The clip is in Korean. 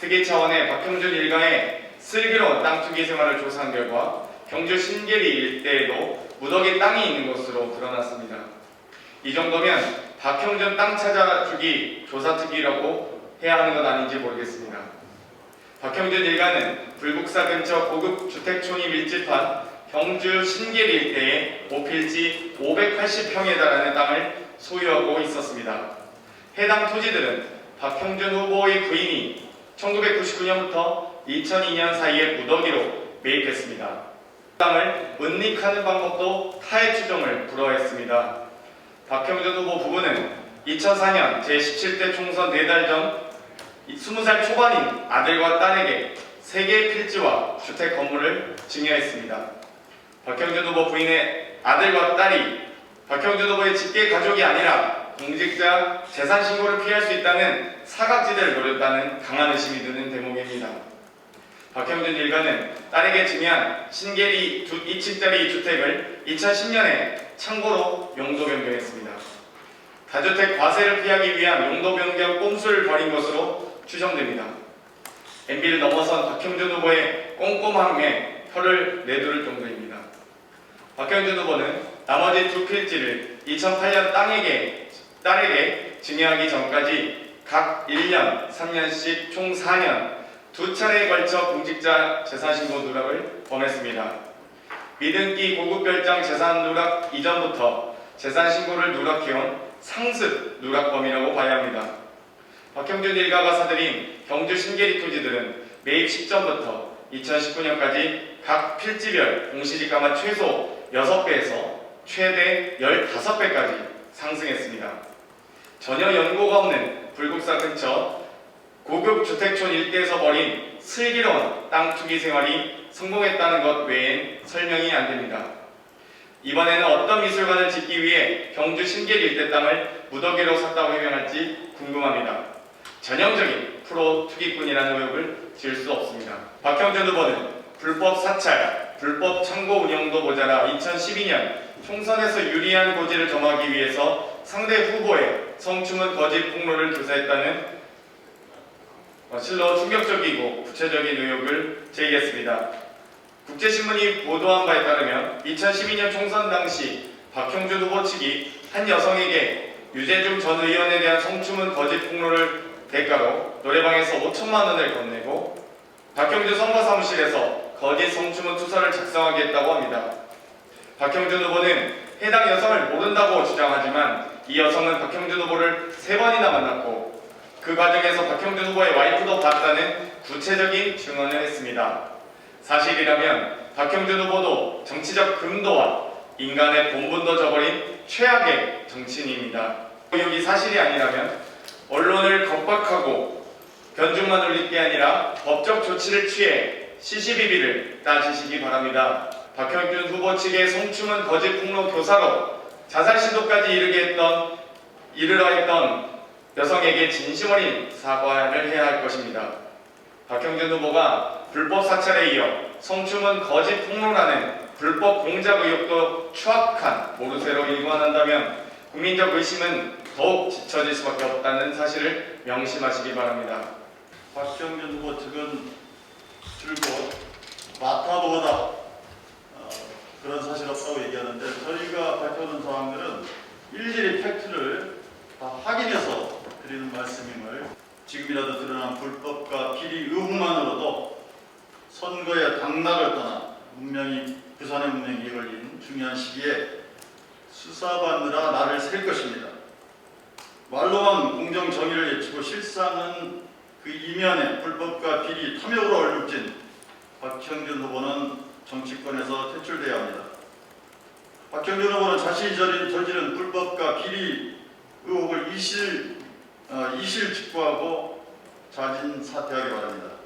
특이 차원의 박형준 일가의 슬기로운 땅 투기 생활을 조사한 결과 경주 신계리 일대에도 무더기 땅이 있는 것으로 드러났습니다. 이 정도면 박형준 땅 찾아주기 조사 특기라고 해야 하는 건 아닌지 모르겠습니다. 박형준 일가는 불국사 근처 고급 주택촌이 밀집한 경주 신계리 일대에 모필지 580평에 달하는 땅을 소유하고 있었습니다. 해당 토지들은 박형준 후보의 부인이 1999년부터 2002년 사이에 무더기로 매입했습니다. 땅을 은닉하는 방법도 타의 추종을 불허했습니다. 박형준 후보 부부는 2004년 제17대 총선 4달 전 20살 초반인 아들과 딸에게 3개의 필지와 주택 건물을 증여했습니다. 박형준 후보 부인의 아들과 딸이 박형준 후보의 직계 가족이 아니라 공직자 재산 신고를 피할 수 있다는 사각지대를 노렸다는 강한 의심이 드는 대목입니다. 박형준 일가는 딸에게 증여한 신계리 2층짜리 주택을 2010년에 창고로 용도 변경했습니다. 다주택 과세를 피하기 위한 용도 변경 꼼수를 벌인 것으로 추정됩니다. MB를 넘어선 박형준 후보의 꼼꼼함에 혀를 내두를 정도입니다. 박형준 후보는 나머지 두 필지를 2008년 땅에게, 딸에게 증여하기 전까지 각 1년, 3년씩 총 4년 두 차례에 걸쳐 공직자 재산신고 누락을 범했습니다. 미등기 고급별장 재산 누락 이전부터 재산신고를 누락해온 상습 누락범이라고 봐야 합니다. 박형준 일가가 사들인 경주 신계리 토지들은 매입 시점부터 2019년까지 각 필지별 공시지가가 최소 6배에서 최대 15배까지 상승했습니다. 전혀 연고가 없는 불국사 근처 고급 주택촌 일대에서 벌인 슬기로운 땅 투기 생활이 성공했다는 것 외엔 설명이 안 됩니다. 이번에는 어떤 미술관을 짓기 위해 경주 신계리 일대 땅을 무더기로 샀다고 해명할지 궁금합니다. 전형적인 프로 투기꾼이라는 의혹을 지을 수 없습니다. 박형준 후보는 불법 사찰, 불법 창고 운영도 모자라 2012년 총선에서 유리한 고지를 점하기 위해서 상대 후보의 성추문 거짓 폭로를 조사했다는 어, 실로 충격적이고 구체적인 의혹을 제기했습니다. 국제신문이 보도한 바에 따르면 2012년 총선 당시 박형준 후보 측이 한 여성에게 유재중 전 의원에 대한 성추문 거짓 폭로를 대가로 노래방에서 5천만 원을 건네고 박형준 선거 사무실에서 거짓 성추문 투서를 작성하게 했다고 합니다. 박형준 후보는 해당 여성을 모른다고 주장하지만 이 여성은 박형준 후보를 세 번이나 만났고 그 과정에서 박형준 후보의 와이프도 봤다는 구체적인 증언을 했습니다. 사실이라면 박형준 후보도 정치적 금도와 인간의 본분도 저버린 최악의 정치인입니다. 여기 사실이 아니라면 언론을 겁박하고 견중만 올릴 게 아니라 법적 조치를 취해 시시비비를 따지시기 바랍니다. 박형준 후보 측의 성추문 거짓 폭로 교사로 자살 시도까지 이르게 했던 이르러 했던 여성에게 진심 어린 사과를 해야 할 것입니다. 박형준 후보가 불법 사찰에 이어 성추문 거짓 폭로라는 불법 공작 의혹도 추악한 모르쇠로 일관한다면 국민적 의심은 더욱 짙어질 수밖에 없다는 사실을 명심하시기 바랍니다. 박정현 후보 측은 줄곧 마타도다 어, 그런 사실 밝혀놓은 사항들은 일일이 팩트를 다 확인해서 드리는 말씀임을 지금이라도 드러난 불법과 비리 의혹만으로도 선거의 당락을 떠나 분명히 부산의 문명이 걸린 중요한 시기에 수사받느라 나를 셀 것입니다. 말로만 공정 정의를 외치고 실상은 그 이면에 불법과 비리, 탐욕으로 얼룩진 박형준 후보는 정치권에서 퇴출돼야 합니다. 박형준 후보는 자신이 저지른 불법과 비리 의혹을 이실, 어, 이실 직구하고 자진 사퇴하기 바랍니다.